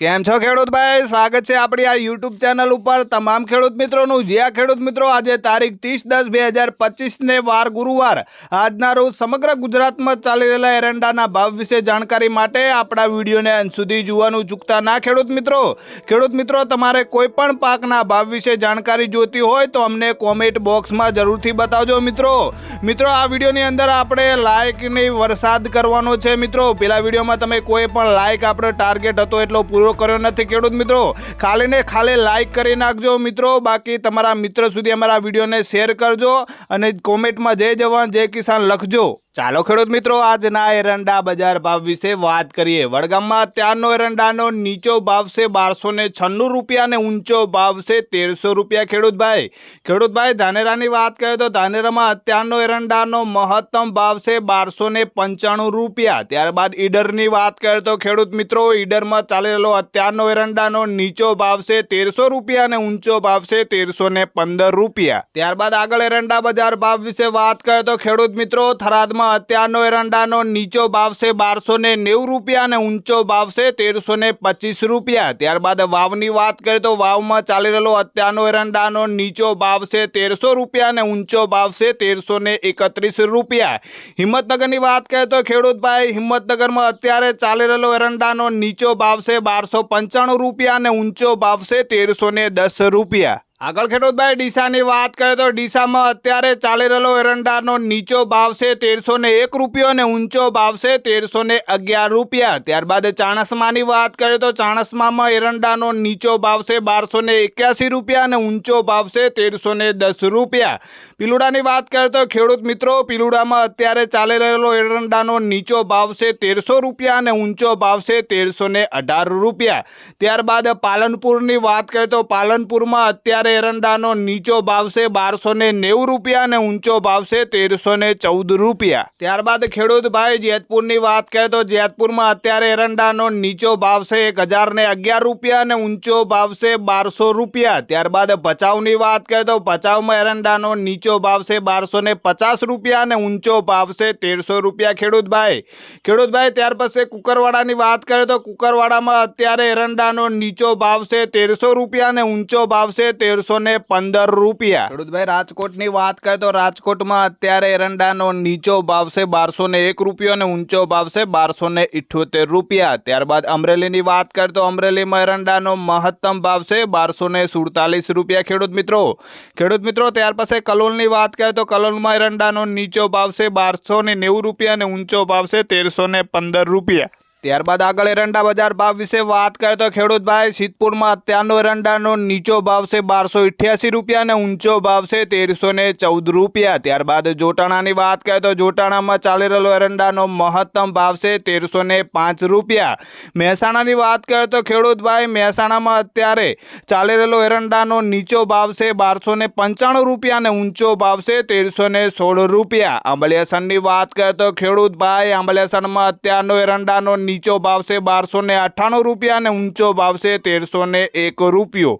કેમ છો ખેડૂત ભાઈ? સ્વાગત છે આપણી આ યુટ્યુબ ચેનલ ઉપર. તમામ ખેડૂત મિત્રોનું જ્યાં ખેડૂત મિત્રો આજે તારીખ ત્રીસ દસ બે હજાર પચીસને વાર ગુરુવાર, આજના રોજ સમગ્ર ગુજરાતમાં ચાલી રહેલા એરંડાના ભાવ વિશે જાણકારી માટે આપણા વિડીયોને અંત સુધી જોવાનું ચૂકતા ના ખેડૂત મિત્રો. ખેડૂત મિત્રો, તમારે કોઈ પણ પાકના ભાવ વિશે જાણકારી જોતી હોય તો અમને કોમેન્ટ બોક્સમાં જરૂરથી બતાવજો મિત્રો. મિત્રો, આ વિડીયોની અંદર આપણે લાઇકની વરસાદ કરવાનો છે મિત્રો. પેલા વિડીયોમાં તમે કોઈ પણ લાઇક આપણો ટાર્ગેટ હતો એટલો પૂરો કર્યો નથી ખેડૂત મિત્રો. ખાલી ને ખાલી લાઇક કરી નાખજો મિત્રો. બાકી તમારા મિત્ર સુધી અમારા વિડીયોને શેર કરજો અને કોમેન્ટમાં જય જવાન, જય કિસાન લખજો. ચાલો ખેડૂત મિત્રો, આજના એરંડા બજાર ભાવ વિશે વાત કરીએ. વડગામમાં અત્યારનો એરંડાનો નીચો ભાવ છે બારસો ને છન્નું રૂપિયા અને ઊંચો ભાવ છે તેરસો રૂપિયા. ખેડૂતભાઈ ખેડૂતભાઈ, ધાનેરાની વાત કરીએ તો ધાનેરામાં અત્યારનો એરંડાનો મહત્તમ ભાવ છે બારસો ને પંચાણું રૂપિયા. ત્યારબાદ ઈડરની વાત કરીએ તો ખેડૂત મિત્રો, ઈડરમાં ચાલી રહેલો અત્યારનો એરંડાનો નીચો ભાવ છે તેરસો રૂપિયા અને ઊંચો ભાવ છે તેરસો ને પંદર રૂપિયા. ત્યારબાદ આગળ એરંડા બજાર ભાવ વિશે વાત કરીએ તો ખેડૂત મિત્રો, થરાદમાં અત્યારનો એરંડાનો નીચો ભાવ છે બારસો ને નેવું રૂપિયા અને ઊંચો ભાવ છે તેરસો ને પચીસ રૂપિયા. ત્યારબાદ વાવની વાત કરીએ તો વાવમાં ચાલી રહેલો અત્યારનો એરંડાનો નીચો ભાવ છે તેરસો રૂપિયા અને ઊંચો ભાવ છે તેરસો ને એકત્રીસ રૂપિયા. હિંમતનગરની વાત કરીએ તો ખેડૂતભાઈ, હિંમતનગરમાં અત્યારે ચાલી રહેલો એરંડાનો નીચો ભાવ છે બારસો પંચાણું રૂપિયા અને ઊંચો ભાવ છે તેરસો ને દસ રૂપિયા. આગળ ખેડૂતભાઈ, ડીસાની વાત કરીએ તો ડીસામાં અત્યારે ચાલી રહેલો એરંડાનો નીચો ભાવ છે તેરસો ને એક રૂપિયો અને ઊંચો ભાવ છે તેરસો ને અગિયાર રૂપિયા. ત્યારબાદ ચાણસમાની વાત કરીએ તો ચાણસમામાં એરંડાનો નીચો ભાવ છે બારસો ને એક્યાસી રૂપિયા અને ઊંચો ભાવ છે તેરસો ને દસ રૂપિયા. પીલુડાની વાત કરીએ તો ખેડૂત મિત્રો, પીલુડામાં અત્યારે ચાલી રહેલો એરંડાનો નીચો ભાવ છે તેરસો રૂપિયા અને ઊંચો ભાવ છે તેરસો ને અઢાર રૂપિયા. ત્યારબાદ પાલનપુરની વાત કરીએ તો પાલનપુરમાં અત્યારે એરંડાનો નીચો ભાવ છે બારસો ને નેવું રૂપિયા અને ઊંચો ભાવ છે તેરસો ને ચૌદ રૂપિયા. ત્યારબાદ ખેડૂત ભાઈ જેતપુરની વાત કરીએ તો જેતપુરમાં અત્યારે એરંડાનો નીચો ભાવ છે એક હજાર ને અગિયાર રૂપિયા અને ઊંચો ભાવ છે બારસો રૂપિયા. ત્યારબાદ ભચાઉની વાત કરીએ તો ભચાઉમાં એરંડાનો નીચો ભાવ છે બારસો ને પચાસ રૂપિયા અને ઊંચો ભાવ છે તેરસો રૂપિયા ખેડૂતભાઈ ખેડૂતભાઈ ત્યાર પછી કુકરવાડાની વાત કરીએ તો કુકરવાડામાં અત્યારે એરંડાનો નીચો ભાવ છે તેરસો રૂપિયા અને ઊંચો ભાવ છે તેરસો ને પંદર રૂપિયા. ખેડૂતભાઈ, રાજકોટની વાત કરીએ તો રાજકોટમાં અત્યારે એરંડાનો નીચો ભાવ છે બારસો ને એક રૂપિયો અને ઊંચો ભાવ છે બારસો ને ઇઠ્યોતેર રૂપિયા. ત્યારબાદ અમરેલીની વાત કરીએ તો અમરેલીમાં એરંડાનો મહત્તમ ભાવ છે બારસો ને સુડતાલીસ રૂપિયા ખેડૂત મિત્રો. ખેડૂત મિત્રો, ત્યાર પછી કલોલની વાત કરીએ તો કલોલમાં એરંડાનો નીચો ભાવ છે બારસો ને નેવું રૂપિયા અને ઊંચો ભાવ છે તેરસો ને પંદર રૂપિયા. ત્યારબાદ આગળ એરંડા બજાર ભાવ વિશે વાત કરીએ તો ખેડૂતભાઈ સિદ્ધપુરમાં અત્યારનો એરંડાનો નીચો ભાવ છે બારસો ઇઠ્યાસી રૂપિયા અને ઊંચો ભાવ છે તેરસો ને ચૌદ રૂપિયા. ત્યારબાદ જોટાણાની વાત કરીએ તો જોટાણામાં ચાલી રહેલો એરંડાનો મહત્તમ ભાવ છે તેરસો ને પાંચ રૂપિયા. મહેસાણાની વાત કરીએ તો ખેડૂતભાઈ મહેસાણામાં અત્યારે ચાલી રહેલો એરંડાનો નીચો ભાવ છે બારસો ને પંચાણું રૂપિયા અને ઊંચો ભાવ છે તેરસો ને સોળ રૂપિયા. આંબલિયાસણની વાત કરીએ તો ખેડૂતભાઈ આંબલિયાસણમાં અત્યારનો એરંડાનો નીચો ભાવ છે બારસો અઠ્ઠાણું રૂપિયા અને ઊંચો ભાવ છે તેરસો એક રૂપિયો.